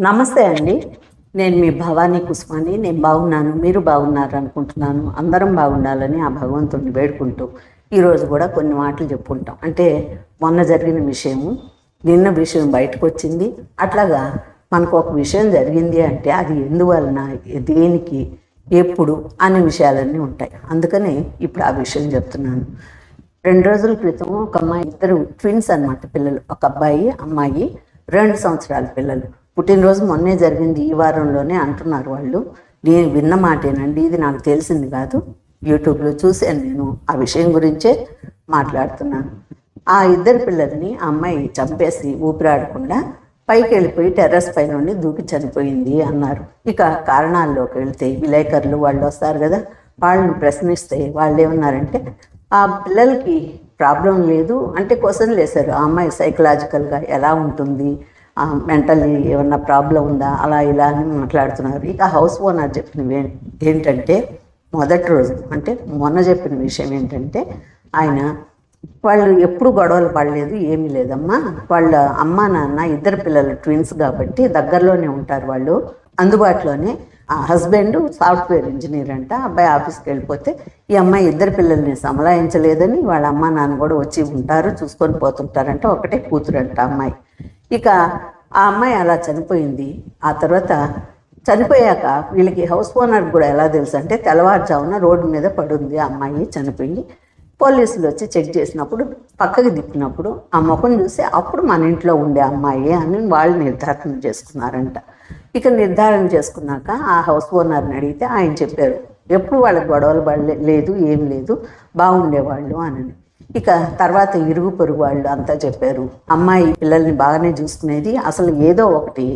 నమస్తే అండి. నేను మీ భవానీ కుస్మాని నేను బాగున్నాను. మీరు బాగున్నారు అనుకుంటున్నాను. అందరం బాగుండాలని ఆ భగవంతుడిని వేడుకుంటూ ఈరోజు కూడా కొన్ని మాటలు చెప్పుకుంటాం. అంటే మొన్న జరిగిన విషయము నిన్న విషయం బయటకు వచ్చింది అట్లాగా మనకు ఒక విషయం జరిగింది అంటే అది ఎందువలన దేనికి ఎప్పుడు అనే విషయాలన్నీ ఉంటాయి. అందుకనే ఇప్పుడు ఆ విషయం చెప్తున్నాను. రెండు రోజుల క్రితం ఒక అమ్మాయి ఇద్దరు ట్విన్స్ అన్నమాట పిల్లలు. ఒక అబ్బాయి అమ్మాయి రెండు సంవత్సరాల పిల్లలు. పుట్టినరోజు మొన్నే జరిగింది ఈ వారంలోనే అంటున్నారు వాళ్ళు. నేను విన్న మాటేనండి ఇది నాకు తెలిసింది కాదు. యూట్యూబ్లో చూశాను నేను ఆ విషయం గురించే మాట్లాడుతున్నాను. ఆ ఇద్దరు పిల్లల్ని అమ్మాయి చంపేసి ఊపిరాడకుండా పైకి వెళ్ళిపోయి టెర్రస్ పై నుండి దూకి చనిపోయింది అన్నారు. ఇక కారణాల్లోకి వెళ్తే విలేకరులు వాళ్ళు వస్తారు కదా వాళ్ళని ప్రశ్నిస్తే వాళ్ళు ఏమన్నారంటే ఆ పిల్లలకి ప్రాబ్లం లేదు. అంటే క్వశ్చన్ లేసారు ఆ అమ్మాయి సైకలాజికల్గా ఎలా ఉంటుంది? మెంటల్లీ ఏమన్నా ప్రాబ్లం ఉందా? అలా ఇలా అని మాట్లాడుతున్నారు. ఇక హౌస్ ఓనర్ చెప్పినవి ఏంటంటే మొదటి రోజు అంటే మొన్న చెప్పిన విషయం ఏంటంటే ఆయన వాళ్ళు ఎప్పుడు గొడవలు పడలేదు ఏమీ లేదమ్మా. వాళ్ళ అమ్మ నాన్న ఇద్దరు పిల్లలు ట్విన్స్ కాబట్టి దగ్గరలోనే ఉంటారు వాళ్ళు. అందుబాటులోనే ఆ హస్బెండ్ సాఫ్ట్వేర్ ఇంజనీర్ అంట అబ్బాయి ఆఫీస్కి వెళ్ళిపోతే ఈ అమ్మాయి ఇద్దరు పిల్లల్ని సమలాయించలేదని వాళ్ళ అమ్మ నాన్న కూడా వచ్చి ఉంటారు చూసుకొని పోతుంటారంట ఒకటే కూతురంట అమ్మాయి. ఇక ఆ అమ్మాయి అలా చనిపోయింది. ఆ తర్వాత చనిపోయాక వీళ్ళకి హౌస్ ఓనర్ కూడా ఎలా తెలుసు అంటే తెల్లవారుజామున రోడ్డు మీద పడుంది. ఆ అమ్మాయి చనిపోయి పోలీసులు వచ్చి చెక్ చేసినప్పుడు పక్కకి తిప్పినప్పుడు ఆ ముఖం చూసి అప్పుడు మన ఇంట్లో ఉండే అమ్మాయి అని వాళ్ళు నిర్ధారణ చేసుకున్నారంట. ఇక నిర్ధారణ చేసుకున్నాక ఆ హౌస్ ఓనర్ని అడిగితే ఆయన చెప్పారు ఎప్పుడు వాళ్ళకి గొడవలు పడలే లేదు ఏం లేదు బాగుండేవాళ్ళు అని. ఇక తర్వాత ఇరుగు పొరుగు వాళ్ళు అంతా చెప్పారు అమ్మాయి పిల్లల్ని బాగానే చూసుకునేది అసలు ఏదో ఒకటి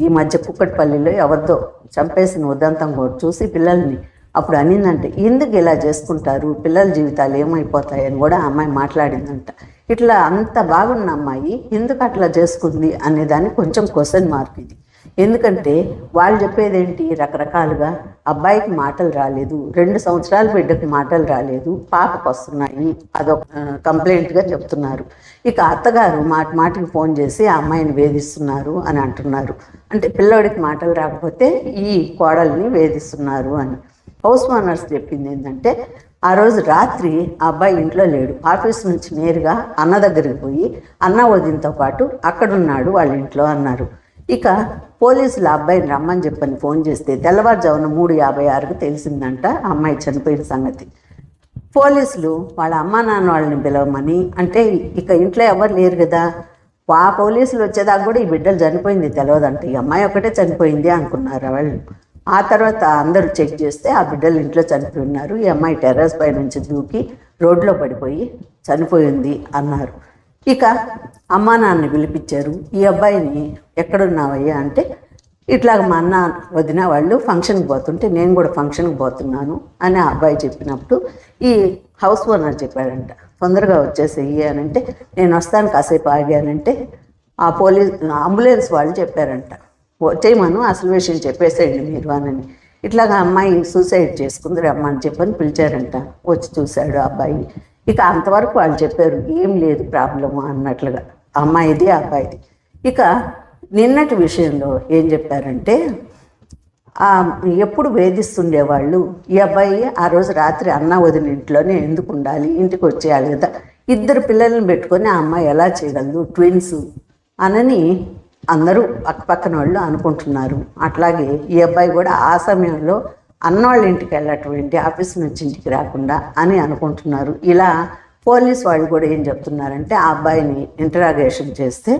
ఈ మధ్య కుక్కటిపల్లిలో ఎవరిదో చంపేసిన ఉదంతం కూడా చూసి పిల్లల్ని అప్పుడు అనిందంటే ఎందుకు ఇలా చేసుకుంటారు? పిల్లల జీవితాలు ఏమైపోతాయని కూడా ఆ అమ్మాయి మాట్లాడిందంట. ఇట్లా అంత బాగున్న అమ్మాయి ఎందుకు అట్లా చేసుకుంది? అనేదాన్ని కొంచెం క్వశ్చన్ మార్క్ ఇది. ఎందుకంటే వాళ్ళు చెప్పేది ఏంటి రకరకాలుగా అబ్బాయికి మాటలు రాలేదు. రెండు సంవత్సరాల బిడ్డకి మాటలు రాలేదు. పాపకు వస్తున్నాయి. అదొక కంప్లైంట్గా చెప్తున్నారు. ఇక అత్తగారు మాట మాటికి ఫోన్ చేసి ఆ అమ్మాయిని వేధిస్తున్నారు అని అంటున్నారు. అంటే పిల్లోడికి మాటలు రాకపోతే ఈ కోడల్ని వేధిస్తున్నారు అని. హౌస్ ఓనర్స్ చెప్పింది ఏంటంటే ఆ రోజు రాత్రి ఆ అబ్బాయి ఇంట్లో లేడు. ఆఫీస్ నుంచి నేరుగా అన్న దగ్గరికి పోయి అన్న వదినతో పాటు అక్కడున్నాడు వాళ్ళ ఇంట్లో అన్నారు. ఇక పోలీసులు ఆ అబ్బాయిని రమ్మని చెప్పని ఫోన్ చేస్తే తెల్లవారుజామున మూడు యాభై ఆరుకు తెలిసిందంట ఆ అమ్మాయి చనిపోయిన సంగతి. పోలీసులు వాళ్ళ అమ్మా నాన్న వాళ్ళని పిలవమని అంటే ఇక ఇంట్లో ఎవరు లేరు కదా ఆ పోలీసులు వచ్చేదాకా కూడా ఈ బిడ్డలు చనిపోయింది తెలియదంట ఈ అమ్మాయి ఒకటే చనిపోయింది అనుకున్నారు వాళ్ళు. ఆ తర్వాత అందరూ చెక్ చేస్తే ఆ బిడ్డలు ఇంట్లో చనిపోయి ఉన్నారు. ఈ అమ్మాయి టెర్రస్ పై నుంచి దూకి రోడ్లో పడిపోయి చనిపోయింది అన్నారు. ఇక అమ్మా నాన్న పిలిపించారు. ఈ అబ్బాయిని ఎక్కడున్నావయ్యా? అంటే ఇట్లాగ మా అన్న వదిన వాళ్ళు ఫంక్షన్కి పోతుంటే నేను కూడా ఫంక్షన్కి పోతున్నాను అని ఆ అబ్బాయి చెప్పినప్పుడు ఈ హౌస్ ఓనర్ చెప్పాడంట. తొందరగా వచ్చేసేయి అని అంటే నేను వస్తాను కాసేపు ఆగానంటే ఆ పోలీస్ అంబులెన్స్ వాళ్ళు చెప్పారంట. వచ్చేయమను అసలు విషయం చెప్పేసేయండి మీరు అని ఇట్లాగా అమ్మాయి సూసైడ్ చేసుకుందరు అమ్మ అని చెప్పని పిలిచారంట. వచ్చి చూశాడు ఆ అబ్బాయి. ఇక అంతవరకు వాళ్ళు చెప్పారు ఏం లేదు ప్రాబ్లము అన్నట్లుగా. అమ్మాయిది ఆ అబ్బాయిది. ఇక నిన్నటి విషయంలో ఏం చెప్పారంటే ఎప్పుడు వేధిస్తుండేవాళ్ళు ఈ అబ్బాయి ఆ రోజు రాత్రి అన్న వదిన ఇంట్లోనే ఎందుకు ఉండాలి? ఇంటికి వచ్చేయాలి కదా. ఇద్దరు పిల్లల్ని పెట్టుకొని ఆ అమ్మాయి ఎలా చేయగలదు? ట్విన్స్ అనని అందరూ పక్కపక్కన వాళ్ళు అనుకుంటున్నారు. అట్లాగే ఈ అబ్బాయి కూడా ఆ సమయంలో అన్నవాళ్ళ ఇంటికి వెళ్ళటువంటి ఆఫీస్ నుంచి ఇంటికి రాకుండా అని అనుకుంటున్నారు. ఇలా పోలీస్ వాళ్ళు కూడా ఏం చెప్తున్నారంటే ఆ అబ్బాయిని ఇంటరాగేషన్ చేస్తే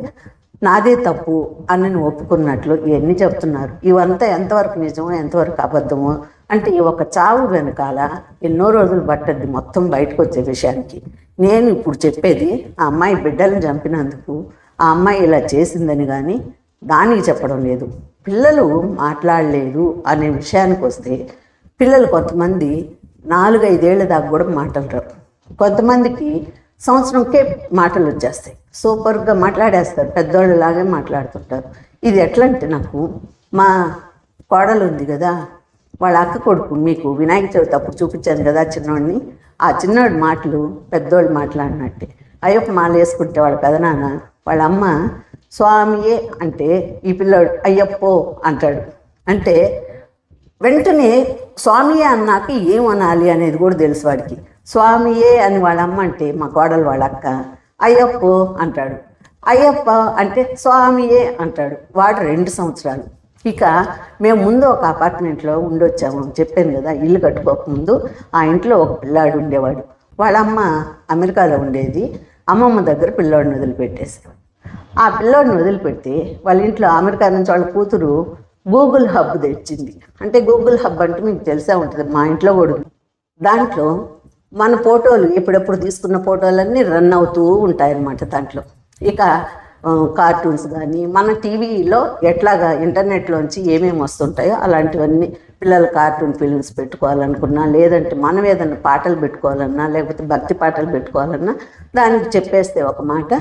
నాదే తప్పు అని నేను ఒప్పుకున్నట్లు ఇవన్నీ చెప్తున్నారు. ఇవంతా ఎంతవరకు నిజమో ఎంతవరకు అబద్ధమో అంటే ఈ ఒక చావు వెనకాల ఎన్నో రోజులు పట్టద్ది మొత్తం బయటకు వచ్చే విషయానికి. నేను ఇప్పుడు చెప్పేది ఆ అమ్మాయి బిడ్డలను చంపినందుకు ఆ అమ్మాయి ఇలా చేసిందని కానీ దానికి చెప్పడం లేదు. పిల్లలు మాట్లాడలేదు అనే విషయానికి వస్తే పిల్లలు కొంతమంది నాలుగైదేళ్ళ దాకా కూడా మాటలు రావు. కొంతమందికి సంవత్సరంకే మాటలు వచ్చేస్తాయి. సూపర్గా మాట్లాడేస్తారు. పెద్దోళ్ళలాగే మాట్లాడుతుంటారు. ఇది ఎట్లా అంటే నాకు మా కోడలు ఉంది కదా వాళ్ళ అక్క కొడుకు మీకు వినాయక చవితి అప్పుడు చూపించాను కదా చిన్నోడిని. ఆ చిన్నోడి మాటలు పెద్దోళ్ళు మాట్లాడినట్టే. అయ్యప్ప మాల వేసుకుంటే వాళ్ళ పెదనాన్న వాళ్ళ అమ్మ స్వామియే అంటే ఈ పిల్లోడు అయ్యప్పో అంటాడు. అంటే వెంటనే స్వామియే అన్నాక ఏమనాలి అనేది కూడా తెలుసు వాడికి. స్వామియే అని వాళ్ళ అమ్మ అంటే మా కోడలు వాళ్ళ అక్క అయ్యప్పో అంటాడు. అయ్యప్ప అంటే స్వామియే అంటాడు. వాడు రెండు సంవత్సరాలు. ఇక మేము ముందు ఒక అపార్ట్మెంట్లో ఉండొచ్చాము. చెప్పాను కదా ఇల్లు కట్టుకోకముందు ఆ ఇంట్లో ఒక పిల్లాడు ఉండేవాడు. వాళ్ళ అమ్మ అమెరికాలో ఉండేది. అమ్మమ్మ దగ్గర పిల్లోడిని వదిలిపెట్టేసాడు ఆ పిల్లోడిని వదిలిపెడితే వాళ్ళ ఇంట్లో అమెరికా నుంచి వాళ్ళ కూతురు గూగుల్ హబ్ తెచ్చింది. అంటే గూగుల్ హబ్ అంటే మీకు తెలిసే ఉంటుంది. మా ఇంట్లో కూడా దాంట్లో మన ఫోటోలు ఎప్పుడెప్పుడు తీసుకున్న ఫోటోలన్నీ రన్ అవుతూ ఉంటాయన్నమాట దాంట్లో. ఇక కార్టూన్స్ కానీ మన టీవీలో ఎట్లాగా ఇంటర్నెట్లోంచి ఏమేమి వస్తుంటాయో అలాంటివన్నీ పిల్లల కార్టూన్ ఫిల్మ్స్ పెట్టుకోవాలనుకున్నా లేదంటే మనం ఏదైనా పాటలు పెట్టుకోవాలన్నా లేకపోతే భక్తి పాటలు పెట్టుకోవాలన్నా దానికి చెప్పేస్తే ఒక మాట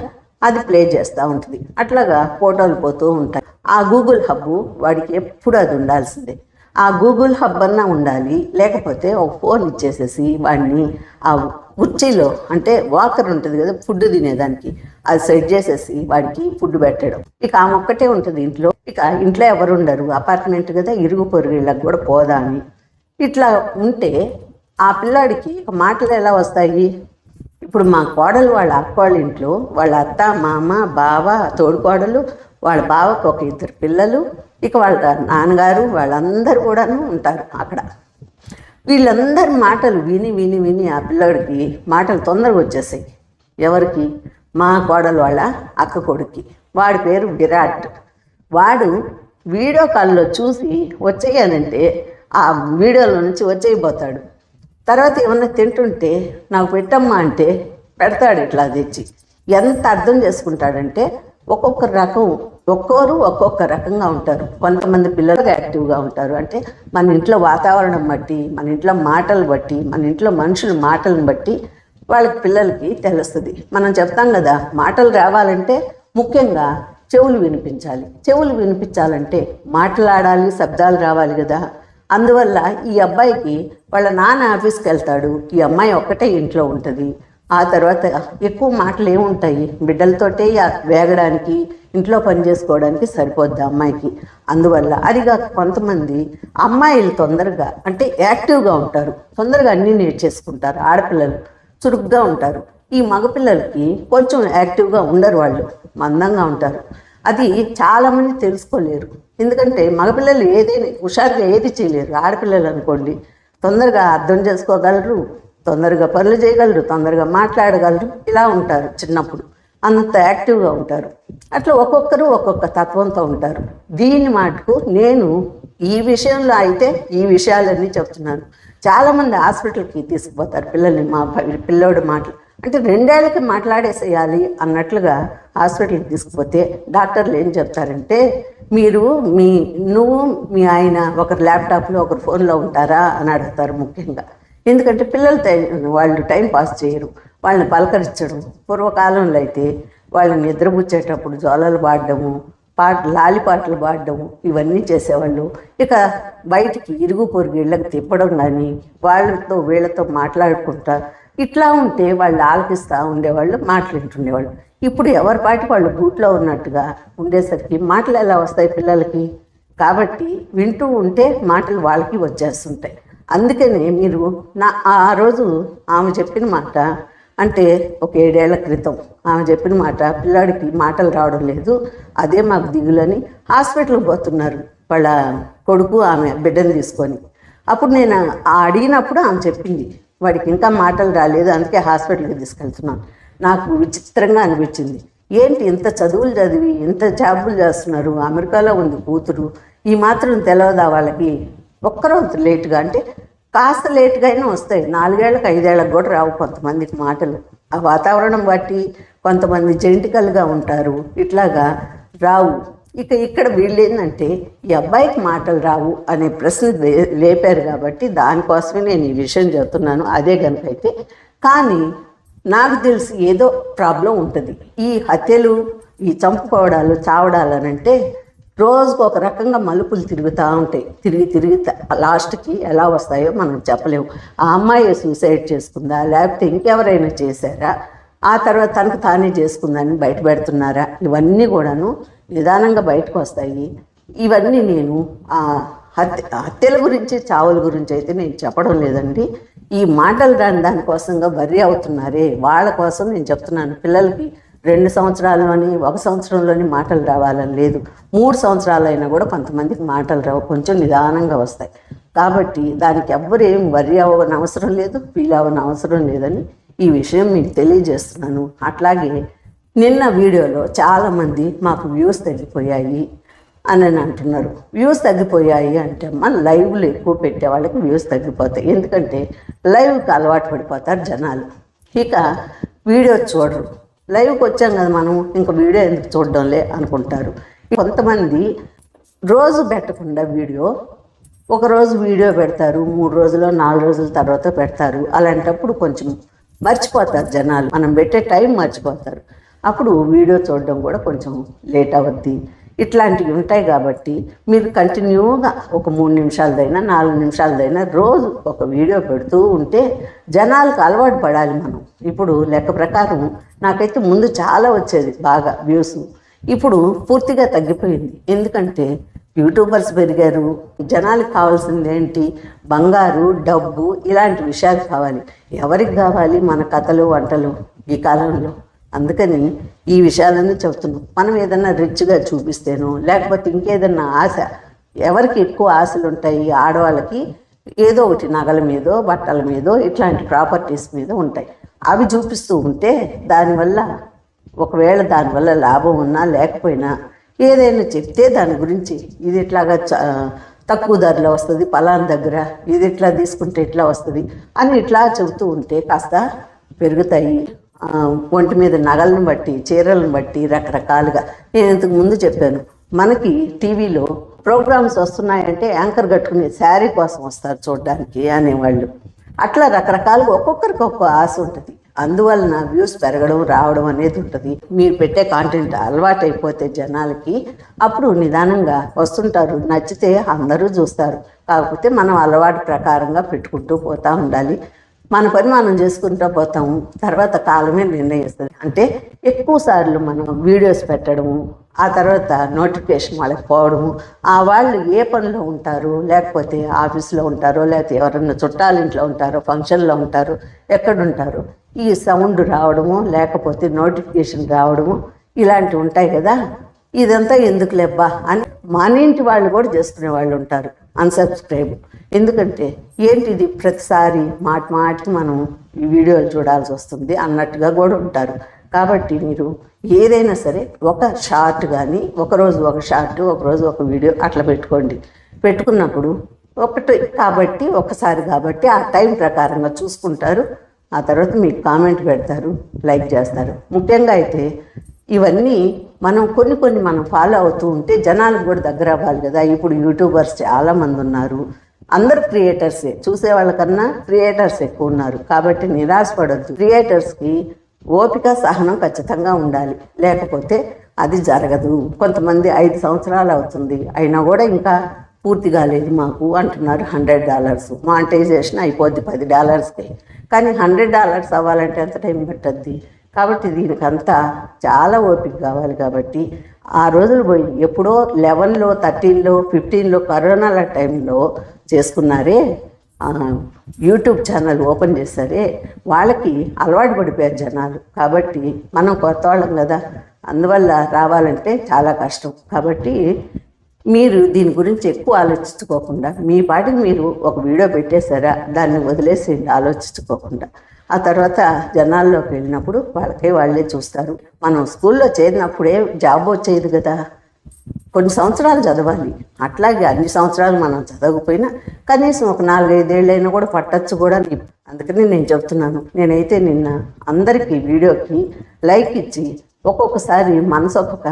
అది ప్లే చేస్తూ ఉంటుంది. అట్లాగా ఫోటోలు పోతూ ఉంటాయి. ఆ గూగుల్ హబ్ వాడికి ఎప్పుడు అది ఉండాల్సిందే. ఆ గూగుల్ హబ్ అన్న ఉండాలి లేకపోతే ఒక ఫోన్ ఇచ్చేసేసి వాడిని ఆ కుర్చీలో అంటే వాకర్ ఉంటుంది కదా ఫుడ్ తినేదానికి అది సెట్ చేసేసి వాడికి ఫుడ్ పెట్టడం. ఇక ఆమె ఒక్కటే ఉంటుంది ఇంట్లో. ఇక ఇంట్లో ఎవరు ఉండరు. అపార్ట్మెంట్ కదా ఇరుగు పొరుగుళ్ళకి కూడా పోదా అని. ఇట్లా ఉంటే ఆ పిల్లాడికి మాటలు ఎలా వస్తాయి? ఇప్పుడు మా కోడలు వాళ్ళ అక్క వాళ్ళ ఇంట్లో వాళ్ళ అత్త మామ బావ తోడుకోడలు వాళ్ళ బావకు ఒక ఇద్దరు పిల్లలు ఇక వాళ్ళ నాన్నగారు వాళ్ళందరూ కూడాను ఉంటారు అక్కడ. వీళ్ళందరి మాటలు విని విని విని ఆ పిల్లడికి మాటలు తొందరగా వచ్చేసాయి. ఎవరికి? మా కోడలు వాళ్ళ అక్క కొడుక్కి. వాడి పేరు విరాట్. వాడు వీడియో కాల్లో చూసి వచ్చేయానంటే ఆ వీడియోలో నుంచి వచ్చేయబోతాడు. తర్వాత ఏమన్నా తింటుంటే నాకు పెట్టమ్మా అంటే పెడతాడు ఇట్లా తెచ్చి. ఎంత అర్థం చేసుకుంటాడంటే ఒక్కొక్క రకం ఒక్కోరు ఒక్కొక్క రకంగా ఉంటారు. కొంతమంది పిల్లలు యాక్టివ్గా ఉంటారు. అంటే మన ఇంట్లో వాతావరణం బట్టి మన ఇంట్లో మాటలు బట్టి మన ఇంట్లో మనుషుల మాటలను బట్టి వాళ్ళకి పిల్లలకి తెలుస్తుంది. మనం చెప్తాం కదా మాటలు రావాలంటే ముఖ్యంగా చెవులు వినిపించాలి. చెవులు వినిపించాలంటే మాట్లాడాలి శబ్దాలు రావాలి కదా. అందువల్ల ఈ అబ్బాయికి వాళ్ళ నాన్న ఆఫీస్కి వెళ్తాడు. ఈ అమ్మాయి ఒక్కటే ఇంట్లో ఉంటుంది. ఆ తర్వాత ఎక్కువ మాటలు ఏముంటాయి? బిడ్డలతోటే వేగడానికి ఇంట్లో పని చేసుకోవడానికి సరిపోద్ది అమ్మాయికి. అందువల్ల అదిగా కొంతమంది అమ్మాయిలు తొందరగా అంటే యాక్టివ్గా ఉంటారు. తొందరగా అన్నీ నేర్చేసుకుంటారు. ఆడపిల్లలు చురుగ్గా ఉంటారు. ఈ మగపిల్లలకి కొంచెం యాక్టివ్గా ఉండరు వాళ్ళు. మందంగా ఉంటారు. అది చాలామంది తెలుసుకోలేరు. ఎందుకంటే మగపిల్లలు ఏదైనా హుషారుగా ఏది చేయలేరు. ఆడపిల్లలు అనుకోండి తొందరగా అర్థం చేసుకోగలరు. తొందరగా పనులు చేయగలరు తొందరగా మాట్లాడగలరు ఇలా ఉంటారు చిన్నప్పుడు. అంత యాక్టివ్గా ఉంటారు. అట్లా ఒక్కొక్కరు ఒక్కొక్క తత్వంతో ఉంటారు. దీని మాటకు నేను ఈ విషయంలో అయితే ఈ విషయాలన్నీ చెప్తున్నాను. చాలామంది హాస్పిటల్కి తీసుకుపోతారు పిల్లల్ని మా పిల్లోడు మాటలు అంటే రెండేళ్ళకి మాట్లాడేసేయాలి అన్నట్లుగా హాస్పిటల్కి తీసుకుపోతే డాక్టర్లు ఏం చెప్తారంటే మీరు మీ నువ్వు మీ ఆయన ఒకరు ల్యాప్టాప్లో ఒకరు ఫోన్లో ఉంటారా? అని అడుగుతారు ముఖ్యంగా. ఎందుకంటే పిల్లలు వాళ్ళు టైం పాస్ చేయరు. వాళ్ళని పలకరించడం పూర్వకాలంలో అయితే వాళ్ళని నిద్రపుచ్చేటప్పుడు జోలలు పాడడము పాట లాలిపాటలు పాడడం ఇవన్నీ చేసేవాళ్ళు. ఇక బయటికి ఇరుగు పొరుగు ఇళ్ళకి తిప్పడం కానీ వాళ్ళతో వీళ్ళతో మాట్లాడుకుంటా ఇట్లా ఉంటే వాళ్ళు ఆలకిస్తూ ఉండేవాళ్ళు మాట్లాడుతుండేవాళ్ళు. ఇప్పుడు ఎవరి పాటి వాళ్ళు గూట్లో ఉన్నట్టుగా ఉండేసరికి మాటలు ఎలా వస్తాయి పిల్లలకి? కాబట్టి వింటూ ఉంటే మాటలు వాళ్ళకి వచ్చేస్తుంటాయి. అందుకనే మీరు నా ఆ రోజు ఆమె చెప్పిన మాట అంటే ఒక ఏడేళ్ళ క్రితం ఆమె చెప్పిన మాట పిల్లాడికి మాటలు రావడం లేదు అదే మాకు దిగులని హాస్పిటల్కి పోతున్నారు వాళ్ళ కొడుకు ఆమె బిడ్డను తీసుకొని. అప్పుడు నేను అడిగినప్పుడు ఆమె చెప్పింది వాడికి ఇంకా మాటలు రాలేదు అందుకే హాస్పిటల్కి తీసుకెళ్తున్నాను. నాకు విచిత్రంగా అనిపించింది. ఏంటి ఇంత చదువులు చదివి ఇంత జాబులు చేస్తున్నారు అమెరికాలో ఉంది కూతురు ఈ మాత్రం తెలియదా వాళ్ళకి? ఒక్కరోజు లేటుగా అంటే కాస్త లేటుగా అయినా వస్తాయి. నాలుగేళ్ళకు ఐదేళ్ళకు కూడా రావు కొంతమందికి మాటలు. ఆ వాతావరణం బట్టి కొంతమంది జెంటికల్గా ఉంటారు. ఇట్లాగా రావు. ఇక ఇక్కడ వీళ్ళు ఏంటంటే ఈ అబ్బాయికి మాటలు రావు అనే ప్రశ్న లే- లేపారు కాబట్టి దానికోసమే నేను ఈ విషయం చెప్తున్నాను అదే కనుక అయితే కానీ నాకు తెలిసి ఏదో ప్రాబ్లం ఉంటుంది. ఈ హత్యలు ఈ చంపుకోవడాలు చావడాలు అని అంటే రోజుకు ఒక రకంగా మలుపులు తిరుగుతూ ఉంటాయి. తిరిగి తిరిగి లాస్ట్కి ఎలా వస్తాయో మనం చెప్పలేము. ఆ అమ్మాయి సూసైడ్ చేసుకుందా? లేకపోతే ఇంకెవరైనా చేశారా? ఆ తర్వాత తనకు తానే చేసుకుందని బయట పెడుతున్నారా? ఇవన్నీ కూడాను నిదానంగా బయటకు వస్తాయి. ఇవన్నీ నేను హత్య హత్యల గురించి చావుల గురించి అయితే నేను చెప్పడం లేదండి. ఈ మాటలు రాని దానికోసంగా వర్రీ అవుతున్నారే? వాళ్ళ కోసం నేను చెప్తున్నాను. పిల్లలకి రెండు సంవత్సరాల్లోని ఒక సంవత్సరంలోని మాటలు రావాలని లేదు. మూడు సంవత్సరాలైనా కూడా కొంతమందికి మాటలు రావు కొంచెం నిదానంగా వస్తాయి. కాబట్టి దానికి ఎవ్వరు ఏం వరి అవ్వని అవసరం లేదు ఫీల్ అవ్వని అవసరం లేదని ఈ విషయం మీకు తెలియజేస్తున్నాను. అట్లాగే నిన్న వీడియోలో చాలామంది మాకు వ్యూస్ తగ్గిపోయాయి అని అని అంటున్నారు. వ్యూస్ తగ్గిపోయాయి అంటే మన లైవ్లు ఎక్కువ పెట్టే వాళ్ళకి వ్యూస్ తగ్గిపోతాయి. ఎందుకంటే లైవ్కి అలవాటు పడిపోతారు జనాలు. ఇక వీడియో చూడరు. లైవ్కి వచ్చాం కదా మనం ఇంకా వీడియో ఎందుకు చూడడంలే అనుకుంటారు. కొంతమంది రోజు పెట్టకుండా వీడియో ఒక రోజు వీడియో పెడతారు మూడు రోజులు నాలుగు రోజుల తర్వాత పెడతారు. అలాంటప్పుడు కొంచెం మర్చిపోతారు జనాలు. మనం పెట్టే టైం మర్చిపోతారు. అప్పుడు వీడియో చూడడం కూడా కొంచెం లేట్ అవుద్ది. ఇట్లాంటివి ఉంటాయి కాబట్టి మీరు కంటిన్యూగా ఒక మూడు నిమిషాలదైనా నాలుగు నిమిషాలదైనా రోజు ఒక వీడియో పెడుతూ ఉంటే జనాలకు అలవాటు పడాలి మనం. ఇప్పుడు లెక్క ప్రకారం నాకైతే ముందు చాలా వచ్చేది బాగా వ్యూస్. ఇప్పుడు పూర్తిగా తగ్గిపోయింది. ఎందుకంటే యూట్యూబర్స్ పెరిగారు. జనాలకు కావాల్సింది ఏంటి? బంగారు డబ్బు ఇలాంటి విషయాలు కావాలి. ఎవరికి కావాలి? మన కథలు వంటలు ఈ కాలంలో? అందుకని ఈ విషయాలన్నీ చెబుతున్నాం. మనం ఏదన్నా రిచ్గా చూపిస్తేనో లేకపోతే ఇంకేదన్నా ఆశ ఎవరికి ఎక్కువ ఆశలు ఉంటాయి ఆడవాళ్ళకి ఏదో ఒకటి నగల మీదో బట్టల మీదో ఇట్లాంటి ప్రాపర్టీస్ మీద ఉంటాయి. అవి చూపిస్తూ ఉంటే దానివల్ల ఒకవేళ దానివల్ల లాభం ఉన్నా లేకపోయినా ఏదైనా చెప్తే దాని గురించి ఇది ఇట్లాగా చ- తక్కువ ధరలో వస్తుంది పలానా దగ్గర ఇది ఇట్లా తీసుకుంటే ఇట్లా వస్తుంది అని ఇట్లా చెబుతూ ఉంటే కాస్త పెరుగుతాయి ఒంటి మీద నగలను బట్టి చీరలను బట్టి రకరకాలుగా. నేను ఇంతకు ముందు చెప్పాను మనకి టీవీలో ప్రోగ్రామ్స్ వస్తున్నాయంటే యాంకర్ కట్టుకునే శారీ కోసం వస్తారు చూడడానికి అనేవాళ్ళు. అట్లా రకరకాలుగా ఒక్కొక్కరికి ఒక్కో ఆశ ఉంటుంది. అందువలన వ్యూస్ పెరగడం రావడం అనేది ఉంటుంది. మీరు పెట్టే కాంటెంట్ అలవాటు అయిపోతే జనాలకి అప్పుడు నిదానంగా వస్తుంటారు నచ్చితే అందరూ చూస్తారు. కాకపోతే మనం అలవాటు ప్రకారంగా పెట్టుకుంటూ పోతూ ఉండాలి. మన పని మనం చేసుకుంటూ పోతాము తర్వాత కాలమే నిర్ణయిస్తుంది అంటే ఎక్కువ సార్లు మనం వీడియోస్ పెట్టడము ఆ తర్వాత నోటిఫికేషన్ వాళ్ళకి పోవడము ఆ వాళ్ళు ఏ పనిలో ఉంటారు లేకపోతే ఆఫీస్లో ఉంటారో లేకపోతే ఎవరన్నా చుట్టాల ఇంట్లో ఉంటారో ఫంక్షన్లో ఉంటారు ఎక్కడుంటారు ఈ సౌండ్ రావడము లేకపోతే నోటిఫికేషన్ రావడము ఇలాంటివి ఉంటాయి కదా. ఇదంతా ఎందుకు లేబ్బా అని మన ఇంటి వాళ్ళు కూడా చేసుకునే వాళ్ళు ఉంటారు. అన్సబ్స్క్రైబ్ ఎందుకంటే ఏంటిది? ప్రతిసారి మాట మాటికి మనం ఈ వీడియోలు చూడాల్సి వస్తుంది అన్నట్టుగా కూడా ఉంటారు. కాబట్టి మీరు ఏదైనా సరే ఒక షార్ట్ కానీ ఒకరోజు ఒక షార్ట్ ఒకరోజు ఒక వీడియో అట్లా పెట్టుకోండి. పెట్టుకున్నప్పుడు ఒకటి కాబట్టి ఒకసారి కాబట్టి ఆ టైం ప్రకారంగా చూసుకుంటారు. ఆ తర్వాత మీకు కామెంట్ పెడతారు లైక్ చేస్తారు. ముఖ్యంగా అయితే ఇవన్నీ మనం కొన్ని కొన్ని మనం ఫాలో అవుతూ ఉంటే జనాలకు కూడా దగ్గర అవ్వాలి కదా. ఇప్పుడు యూట్యూబర్స్ చాలామంది ఉన్నారు. అందరు క్రియేటర్సే చూసే వాళ్ళకన్నా క్రియేటర్స్ ఎక్కువ ఉన్నారు. కాబట్టి నిరాశపడద్దు. క్రియేటర్స్కి ఓపిక సహనం ఖచ్చితంగా ఉండాలి. లేకపోతే అది జరగదు. కొంతమంది ఐదు సంవత్సరాలు అవుతుంది. అయినా కూడా ఇంకా పూర్తి కాలేదు మాకు అంటున్నారు హండ్రెడ్ డాలర్స్ మానిటైజేషన్ అయిపోద్ది పది డాలర్స్కి కానీ హండ్రెడ్ డాలర్స్ అవ్వాలంటే ఎంత టైం పట్టద్ది? కాబట్టి దీనికంతా చాలా ఓపిక కావాలి కాబట్టి ఆ రోజులు పోయి ఎప్పుడో లెవెన్లో థర్టీన్లో ఫిఫ్టీన్లో కరోనాల టైంలో చేసుకున్నారే యూట్యూబ్ ఛానల్ ఓపెన్ చేశారే వాళ్ళకి అలవాటు పడిపోయారు జనాలు. కాబట్టి మనం కొత్త వాళ్ళం కదా అందువల్ల రావాలంటే చాలా కష్టం. కాబట్టి మీరు దీని గురించి ఎక్కువ ఆలోచించుకోకుండా మీ పాటికి మీరు ఒక వీడియో పెట్టేశారా దాన్ని వదిలేసి ఆలోచించుకోకుండా. ఆ తర్వాత జనాల్లోకి వెళ్ళినప్పుడు వాళ్ళకే వాళ్ళే చూస్తారు. మనం స్కూల్లో చేరినప్పుడే జాబ్ వచ్చేది కదా. కొన్ని సంవత్సరాలు చదవాలి. అట్లాగే అన్ని సంవత్సరాలు మనం చదవకపోయినా కనీసం ఒక నాలుగైదేళ్ళైనా కూడా పట్టచ్చు కూడా అందుకని నేను చెప్తున్నాను. నేనైతే నిన్న అందరికీ వీడియోకి లైక్ ఇచ్చి ఒక్కొక్కసారి మనసు ఒక్కొక్క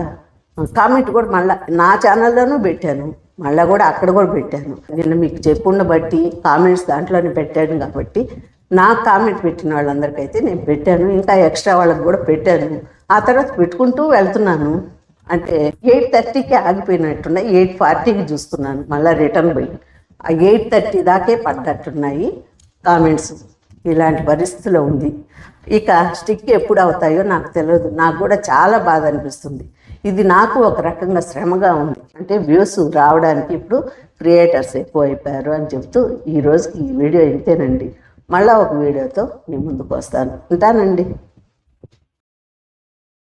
కామెంట్ కూడా మళ్ళీ నా ఛానల్లోనూ పెట్టాను. మళ్ళీ కూడా అక్కడ కూడా పెట్టాను. నిన్న మీకు చెప్పుండ బట్టి కామెంట్స్ దాంట్లోనే పెట్టాను కాబట్టి నా కామెంట్ పెట్టిన వాళ్ళందరికైతే నేను పెట్టాను. ఇంకా ఎక్స్ట్రా వాళ్ళకి కూడా పెట్టాను. ఆ తర్వాత పెట్టుకుంటూ వెళ్తున్నాను. అంటే ఎయిట్ థర్టీకి ఆగిపోయినట్టున్నాయి. ఎయిట్ ఫార్టీకి చూస్తున్నాను. మళ్ళీ రిటర్న్ పోయి. ఆ ఎయిట్ థర్టీ దాకే పడ్డట్టున్నాయి కామెంట్స్. ఇలాంటి పరిస్థితిలో ఉంది. ఇక స్టిక్ ఎప్పుడు అవుతాయో నాకు తెలియదు నాకు కూడా చాలా బాధ అనిపిస్తుంది. ఇది నాకు ఒక రకంగా శ్రమగా ఉంది. అంటే వ్యూస్ రావడానికి ఇప్పుడు క్రియేటర్స్ ఎక్కువ అయిపోయారు అని చెప్తూ ఈ రోజుకి ఈ వీడియో ఇంతేనండి. మళ్ళీ ఒక వీడియోతో మీ ముందుకు వస్తాను ఉంటానండి.